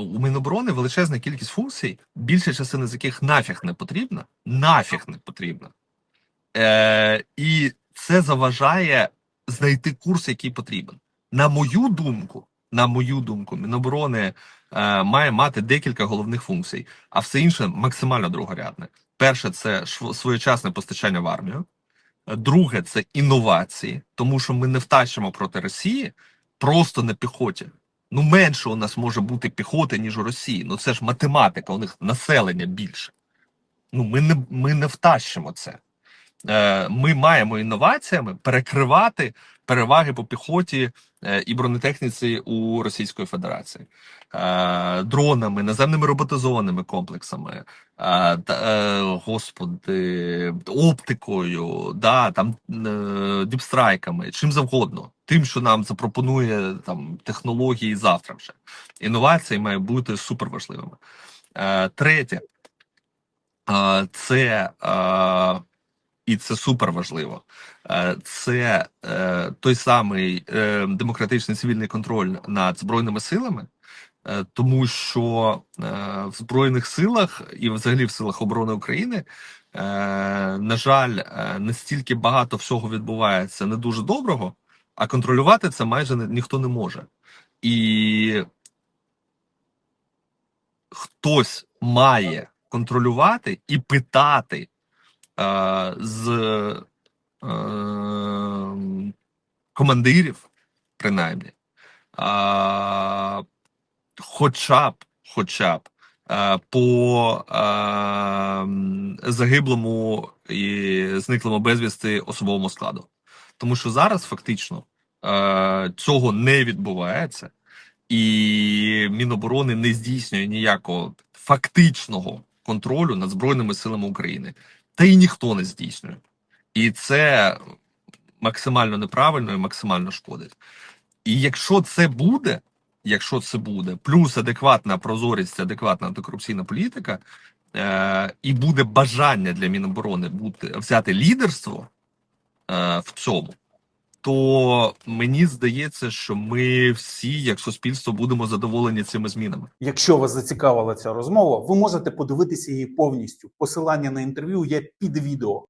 У Міноборони величезна кількість функцій, більша частина з яких нафіг не потрібна, нафіг не потрібна. Е, і це заважає знайти курс, який потрібен. На мою думку, на мою думку, Міноборони е, має мати декілька головних функцій, а все інше максимально другорядне. Перше, це своєчасне постачання в армію. Друге, це інновації, тому що ми не втащимо проти Росії просто на піхоті. Ну, менше у нас може бути піхоти, ніж у Росії. Ну це ж математика, у них населення більше. Ну, ми не, ми не втащимо це. Е, ми маємо інноваціями перекривати переваги по піхоті е, і бронетехніці у Російської Федерації, е, дронами, наземними роботизованими комплексами, господи, оптикою, да, там діпстрайками, чим завгодно, тим, що нам запропонує там технології завтра вже. Інновації мають бути суперважливими. Третє, це і це супер важливо. Е, Це е, той самий е, демократичний цивільний контроль над збройними силами, тому що в збройних силах і взагалі в силах оборони України, на жаль, настільки багато всього відбувається не дуже доброго, а контролювати це майже ніхто не може. І хтось має контролювати і питати з е, командирів, принаймні, е, хоча б, хоча б е, по е, загиблому і зниклому безвісти особовому складу. Тому що зараз фактично е, цього не відбувається, і Міноборони не здійснює ніякого фактичного контролю над Збройними силами України та й ніхто не здійснює. І це максимально неправильно і максимально шкодить. І якщо це буде, якщо це буде, плюс адекватна прозорість, адекватна антикорупційна політика, е, і буде бажання для Міноборони бути взяти лідерство е, в цьому, то мені здається, що ми всі, як суспільство, будемо задоволені цими змінами. Якщо вас зацікавила ця розмова, ви можете подивитися її повністю. Посилання на інтерв'ю є під відео.